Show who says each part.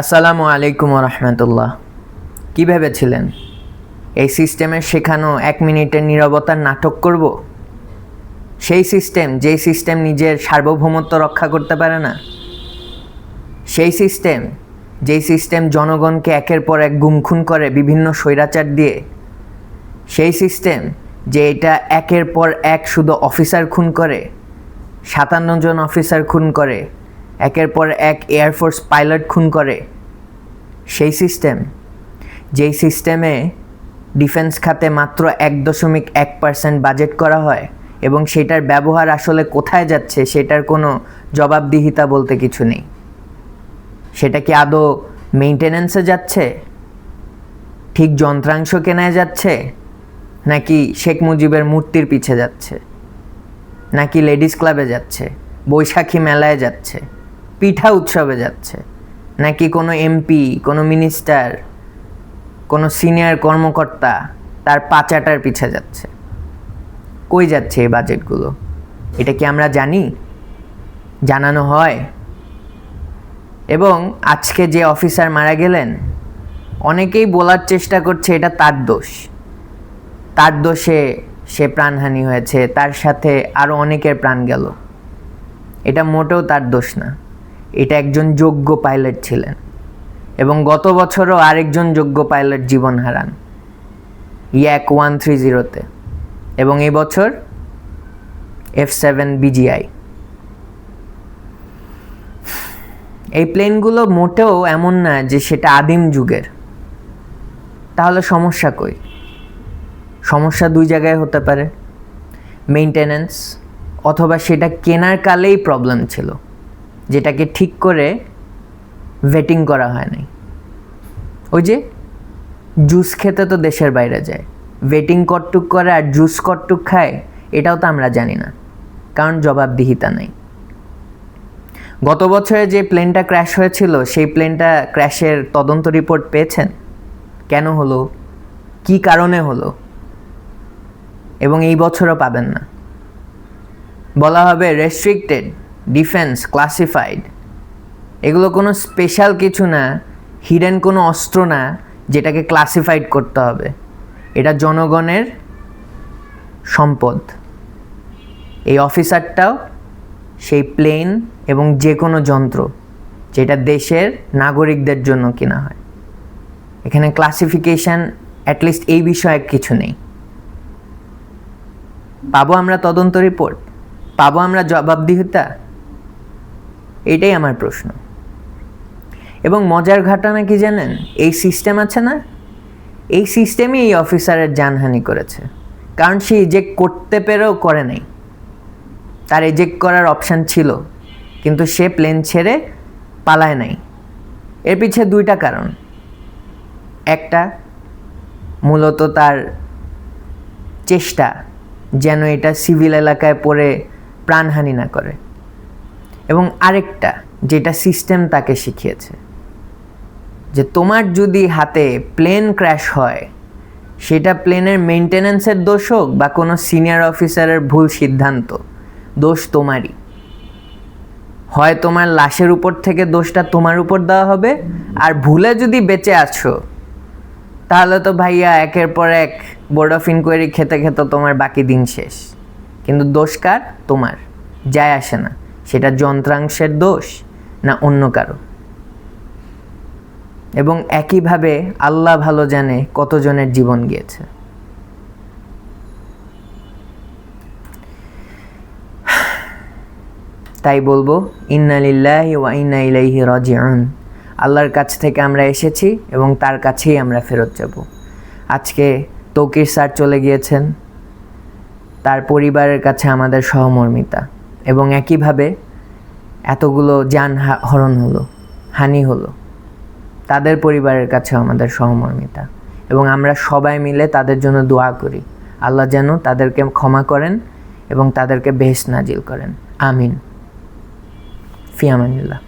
Speaker 1: আসসালামু আলাইকুম রহমতুল্লাহ কী ভেবেছিলেন? এই সিস্টেমের শেখানো এক মিনিটের নীরবতার নাটক করব? সেই সিস্টেম, যেই সিস্টেম নিজের সার্বভৌমত্ব রক্ষা করতে পারে না। সেই সিস্টেম, যেই সিস্টেম জনগণকে একের পর এক গুমখুন করে বিভিন্ন স্বৈরাচার দিয়ে। সেই সিস্টেম, যে এটা একের পর এক শুধু অফিসার খুন করে, সাতান্ন জন অফিসার খুন করে একের পর এক এয়ারফোর্স পাইলট খুন করে। সেই সিস্টেম যেই সিস্টেমে ডিফেন্স খাতে মাত্র এক দশমিক এক পার্সেন্ট বাজেট করা হয় এবং সেটার ব্যবহার আসলে কোথায় যাচ্ছে সেটার কোনো জবাবদিহিতা বলতে কিছু নেই। সেটা কি আদৌ মেনটেনেন্সে যাচ্ছে? ঠিক যন্ত্রাংশ কেনায় যাচ্ছে? নাকি শেখ মুজিবের মূর্তির পিছে যাচ্ছে? নাকি লেডিস ক্লাবে যাচ্ছে? বৈশাখী মেলায় যাচ্ছে? পিঠা উৎসবে যাচ্ছে। নাকি কোনো এমপি কোনো মিনিস্টার কোনো সিনিয়র কর্মকর্তা তার পাচাটার পিছে যাচ্ছে? কই যাচ্ছে এই বাজেটগুলো এটা কি আমরা জানি? জানানো হয়। এবং আজকে যে অফিসার মারা গেলেন, অনেকেই বলার চেষ্টা করছে এটা তার দোষ। তার দোষে সে প্রাণহানি হয়েছে, তার সাথে আরও অনেকের প্রাণ গেল। এটা মোটেও তার দোষ না। এটা একজন যোগ্য পাইলট ছিলেন এবং গত বছরও আরেকজন যোগ্য পাইলট জীবন হারান ইয়াক ওয়ান থ্রি জিরোতে এবং এই বছর এফ সেভেন বিজিআই। এই প্লেনগুলো মোটেও এমন না যে সেটা আদিম যুগের। তাহলে সমস্যা কই? সমস্যা দুই জায়গায় হতে পারে। মেনটেনেন্স অথবা সেটা কেনার কালেই প্রবলেম ছিল। যেটাকে ঠিক করে ভেটিং করা হয়নি ওই যে জুস খেতে তো দেশের বাইরে যায়। ভেটিং কটটুক করে আর জুস কটটুক খায়, এটাও তো আমরা জানি না, কারণ জবাবদিহিতা নেই। গত বছরে যে প্লেনটা ক্র্যাশ হয়েছিল, সেই প্লেনটা ক্র্যাশের তদন্ত রিপোর্ট পেয়েছেন? কেন হলো? কি কারণে হলো? এবং এই বছরও পাবেন না। বলা হবে রেস্ট্রিক্টেড ডিফেন্স ক্লাসিফাইড এগুলো কোনো স্পেশাল কিছু না হিডেন কোনো অস্ত্র না, যেটাকে ক্লাসিফাইড করতে হবে। এটা জনগণের সম্পদ। এই অফিসারটাও সেই প্লেন এবং যে কোনো যন্ত্র, যেটা দেশের নাগরিকদের জন্য কিনা হয়। এখানে ক্লাসিফিকেশান অ্যাটলিস্ট এই বিষয়ে কিছু নেই। পাবো আমরা তদন্ত রিপোর্ট পাবো আমরা জবাবদিহিতা? এটাই আমার প্রশ্ন। এবং মজার ঘটনা কি জানেন? এই সিস্টেম আছে না? এই সিস্টেমই এই অফিসারের জানহানি করেছে। কারণ সে ইজেক্ট করতে পেরেও করে নাই। তার এজেক্ট করার অপশান ছিল। কিন্তু সে প্লেন ছেড়ে পালায় নাই। এর পিছে দুইটা কারণ। একটা, মূলত তার চেষ্টা যেন এটা সিভিল এলাকায় পড়ে প্রাণহানি না করে। এবং আরেকটা, যেটা সিস্টেম তাকে শিখিয়েছে। যে তোমার যদি হাতে প্লেন ক্র্যাশ হয়, সেটা প্লেনের মেনটেন্যান্সের দোষ হোক বা কোনো সিনিয়র অফিসারের ভুল সিদ্ধান্ত, দোষ তোমারই। হয় তোমার লাশের উপর থেকে দোষটা তোমার উপর দেওয়া হবে, আর ভুলে যদি বেঁচে আছো, তাহলে তো ভাইয়া একের পর এক বোর্ড অফ ইনকোয়ারি খেতে খেতে তোমার বাকি দিন শেষ। কিন্তু দোষ কার? তোমার। যায় আসে না। সেটা যন্ত্রাংশের দোষ না অন্য কারও? এবং একইভাবে আল্লাহ ভালো জানে কতজনের জীবন গিয়েছে। তাই বলব ইন্নালিল্লাহি ওয়া ইন্না ইলাইহি রাজিউন। আল্লাহর কাছ থেকে আমরা এসেছি এবং তার কাছেই আমরা ফেরত যাব। আজকে তৌকির স্যার চলে গিয়েছেন। তার পরিবারের কাছে আমাদের সহমর্মিতা। এবং একইভাবে এতগুলো যান হরণ হলো, হানি হলো। তাদের পরিবারের কাছেও আমাদের সহমর্মিতা। এবং আমরা সবাই মিলে তাদের জন্য দোয়া করি। আল্লাহ যেন তাদেরকে ক্ষমা করেন এবং তাদেরকে বেশ নাজিল করেন। আমিন। ফিয়ামানিল্লাহ